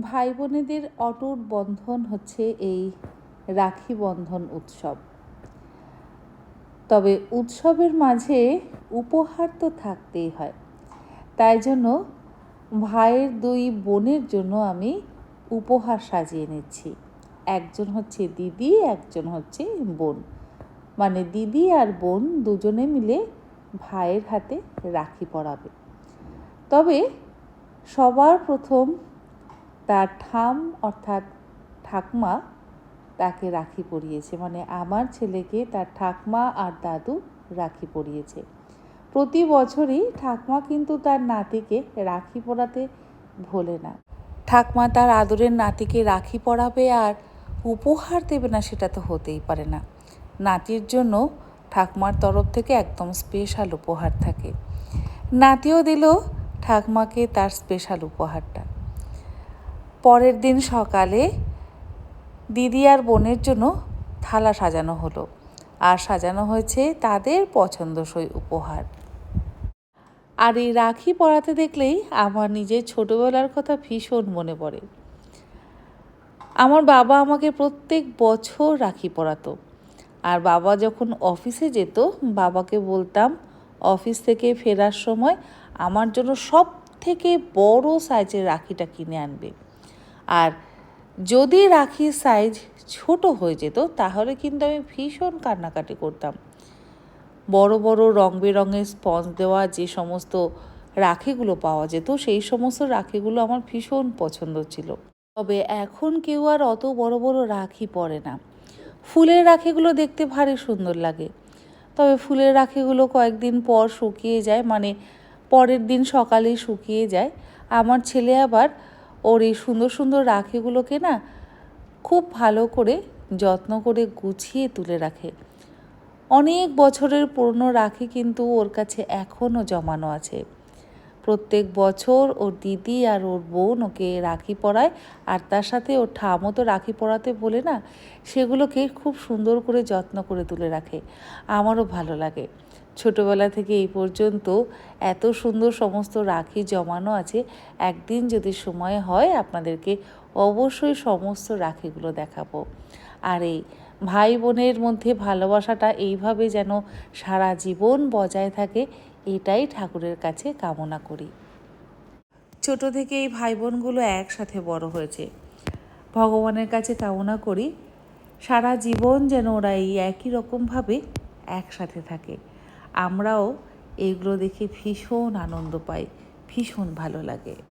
ভাই বোনেদের অটুট বন্ধন হচ্ছে এই রাখি বন্ধন উৎসব। তবে উৎসবের মাঝে উপহার তো থাকতেই হয়। তাই জন্য ভাইয়ের দুই বোনের জন্য আমি উপহার সাজিয়ে নিচ্ছি। একজন হচ্ছে দিদি, একজন হচ্ছে বোন। মানে দিদি আর বোন দুজনে মিলে ভাইয়ের হাতে রাখি পরাবে। তবে সবার প্রথম তার ঠাম অর্থাৎ ঠাকমা তাকে রাখি পরিয়েছে। মানে আমার ছেলেকে তার ঠাকমা আর দাদু রাখি পরিয়েছে। প্রতি বছরই ঠাকমা কিন্তু তার নাতিকে রাখি পরাতে ভোলে না। ঠাকমা তার আদরের নাতিকে রাখি পরাবে আর উপহার দেবে না সেটা তো হতেই পারে না। নাতির জন্য ঠাকমার তরফ থেকে একদম স্পেশাল উপহার থাকে। নাতিও দিল ঠাকমাকে তার স্পেশাল উপহারটা। পরের দিন সকালে দিদি আর বোনের জন্য থালা সাজানো হলো। আর সাজানো হয়েছে তাদের পছন্দসই উপহার। আর এই রাখি পরাতে দেখলেই আমার নিজের ছোটবেলার কথা ভীষণ মনে পড়ে। আমার বাবা আমাকে প্রত্যেক বছর রাখি পরাতো। আর বাবা যখন অফিসে যেত, বাবাকে বলতাম, অফিস থেকে ফেরার সময় আমার জন্য সব থেকে বড় সাইজের রাখিটা কিনে আনবে। আর যদি রাখির সাইজ ছোট হয়ে যেত, তাহলে কিন্তু আমি ভীষণ কান্নাকাটি করতাম। বড় বড় রং বেরঙের স্পঞ্জ দেওয়া যে সমস্ত রাখিগুলো পাওয়া যেত, সেই সমস্ত রাখিগুলো আমার ভীষণ পছন্দ ছিল। তবে এখন কেউ আর অত বড় বড় রাখি পরে না। ফুলের রাখিগুলো দেখতে ভারী সুন্দর লাগে। তবে ফুলের রাখিগুলো কয়েকদিন পর শুকিয়ে যায় মানে পরের দিন সকালেই শুকিয়ে যায়। আমার ছেলে আবার ওর এই সুন্দর সুন্দর রাখিগুলোকে না খুব ভালো করে যত্ন করে গুছিয়ে তুলে রাখে। অনেক বছরের পুরনো রাখি কিন্তু ওর কাছে এখনও জমানো আছে। প্রত্যেক বছর ওর দিদি আর ওর বোন ওকে রাখি পরায়। আর তার সাথে ওর ঠামও তো রাখি পরাতে বলে না, সেগুলোকে খুব সুন্দর করে যত্ন করে তুলে রাখে। আমারও ভালো লাগে। ছোটবেলা থেকে এই পর্যন্ত এত সুন্দর সমস্ত রাখি জমানো আছে। একদিন যদি সময় হয় আপনাদেরকে অবশ্যই সমস্ত রাখিগুলো দেখাবো। আর এই ভাই বোনের মধ্যে ভালোবাসাটা এইভাবে যেন সারা জীবন বজায় থাকে, এটাই ঠাকুরের কাছে কামনা করি। ছোট থেকে এই ভাই বোনগুলো একসাথে বড় হয়েছে। ভগবানের কাছে কামনা করি, সারা জীবন যেন ওরা এই একই রকমভাবে একসাথে থাকে। আমরাও এগুলো দেখে ভীষণ আনন্দ পাই, ভীষণ ভালো লাগে।